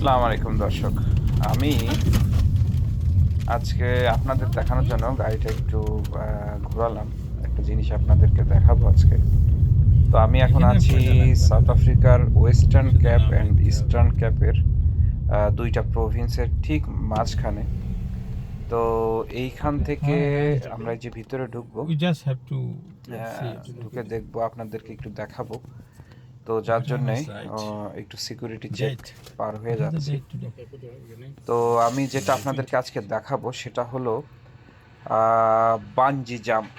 আসসালামু আলাইকুম দর্শক। আমি আজকে আপনাদের দেখানোর জন্য গাড়িটা একটু ঘোরালাম। একটা জিনিস আপনাদেরকে দেখাবো আজকে। তো আমি এখন আছি। সাউথ আফ্রিকার ওয়েস্টার্ন ক্যাপ অ্যান্ড ইস্টার্ন ক্যাপের দুইটা প্রভিন্সের ঠিক মাঝখানে। তো এইখান থেকে আমরা এই যে ভিতরে ঢুকবো. ঢুকে দেখব আপনাদেরকে একটু দেখাবো। তো যার জন্যে একটু সিকিউরিটি চেক পার হয়ে যাচ্ছে। তো আমি যেটা আপনাদেরকে আজকে দেখাবো সেটা হলো বানজি জাম্প।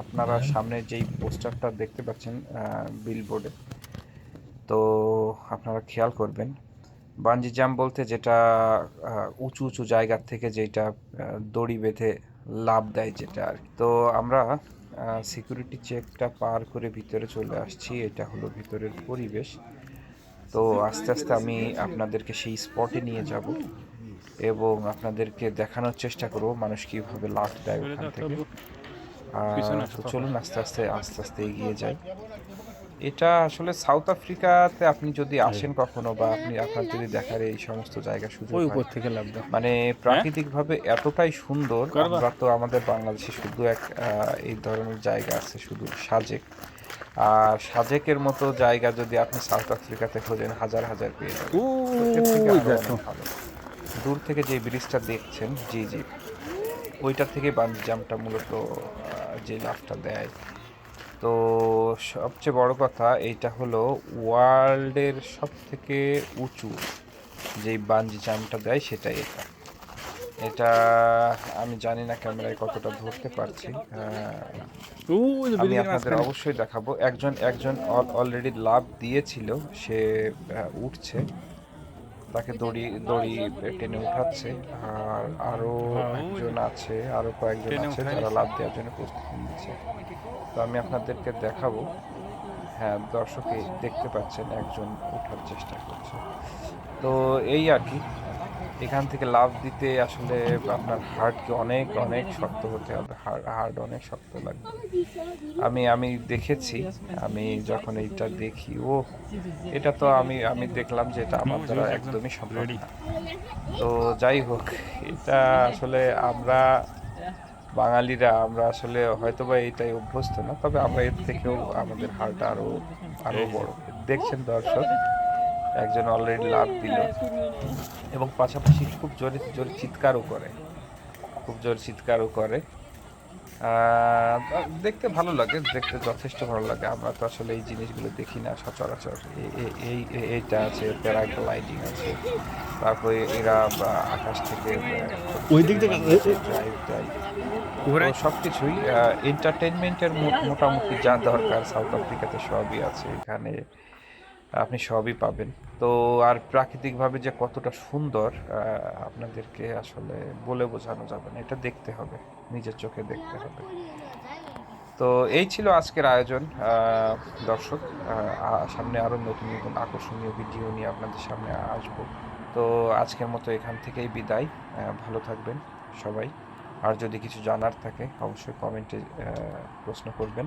আপনারা। সামনে যেই পোস্টারটা দেখতে পাচ্ছেন বিলবোর্ডে তো আপনারা খেয়াল করবেন। বানজি জাম্প বলতে যেটা উঁচু উঁচু জায়গার থেকে যেটা দড়ি বেঁধে লাভ দেয় যেটা আর কি। তো আমরা সিকিউরিটি চেকটা পার করে ভিতরে চলে আসছি। এটা হলো ভিতরের পরিবেশ। তো আস্তে আস্তে আমি আপনাদেরকে সেই স্পটে নিয়ে যাব এবং আপনাদেরকে দেখানোর চেষ্টা করব মানুষ কীভাবে লাভ দেয় ওখান থেকে। তো চলুন আস্তে আস্তে আস্তে আস্তে এগিয়ে যাই। এটা আসলে সাউথ আফ্রিকাতে আপনি যদি আসেন কখনো বা আপনি আপনার যদি দেখার এই সমস্ত জায়গা সুযোগ ওই উপর থেকে দাও মানে প্রাকৃতিকভাবে এতটাই সুন্দর হ্যাঁ? আমরা তো আমাদের বাংলাদেশে শুধু এক এই ধরনের জায়গা আছে শুধু সাজেক। আর সাজেকের মতো জায়গা যদি আপনি সাউথ আফ্রিকাতে খোঁজেন হাজার হাজার পেয়ে যাবেন। ভালো। দূর থেকে যে ব্রিজটা দেখছেন জি জি। ওইটার থেকে বাঞ্জি জাম্পটা মূলত যে লাভটা দেয়। তো সবচেয়ে বড় কথা এইটা হলো ওয়ার্ল্ডের সব থেকে উঁচু যেই বাঞ্জি জাম্পটা দেয় সেটাই এটা। এটা আমি জানি না ক্যামেরায় কতটা ধরতে পারছি। আমি আপনাদের অবশ্যই দেখাবো। একজন একজন অলরেডি লাভ দিয়েছিল সে উঠছে। তাকে দড়ি দড়ি টেনে উঠাচ্ছে। আর আরও একজন আছে আরও কয়েকজন আছে যারা লাভ দেওয়ার জন্য প্রস্তুতি নিচ্ছে। তো আমি আপনাদেরকে দেখাবো। হ্যাঁ দর্শকে দেখতে পাচ্ছেন একজন ওঠার চেষ্টা করছে। তো এই আর কি। এখান থেকে লাভ দিতে আসলে আপনার হার্টকে অনেক অনেক শক্ত হতে হবে। হার্ট অনেক শক্ত লাগবে। আমি আমি দেখেছি, আমি যখন এইটা দেখি ও এটা তো আমি আমি দেখলাম যে এটা আমার দ্বারা একদমই সম্ভব তো যাই হোক, এটা আসলে আমরা বাঙালিরা, আমরা আসলে হয়তো বা এইটাই অভ্যস্ত না, তবে আমরা এর থেকেও আমাদের হার্ট আরও আরও বড়। দেখছেন দর্শক? একজন অলরেডি লাভ দিল। এবং পাশাপাশি খুব জোরে জোরে চিৎকারও করে। খুব জোরে চিৎকারও করে। দেখতে ভালো লাগে দেখতে যথেষ্ট ভালো লাগে। আমরা তো আসলে এই জিনিসগুলো দেখি না সচরাচর। এ- এ- এই এ- এইটা আছে প্যারাগ্লাইডিং আছে। তারপরে এরা আকাশ থেকে ওই দিক থেকে-? সব কিছুই এন্টারটেনমেন্টের মোটামুটি যা দরকার সাউথ আফ্রিকাতে সবই আছে। এখানে আপনি সবই পাবেন। তো আর প্রাকৃতিকভাবে যে কতটা সুন্দর আপনাদেরকে আসলে বলে বোঝানো যাবে না। এটা দেখতে হবে, নিজের চোখে দেখতে হবে। তো এই ছিল আজকের আয়োজন দর্শক সামনে আরও নতুন নতুন আকর্ষণীয় ভিডিও নিয়ে আপনাদের সামনে আসব। তো আজকের মতো এখান থেকেই বিদায় ভালো থাকবেন সবাই। আর যদি কিছু জানার থাকে, অবশ্যই কমেন্টে প্রশ্ন করবেন।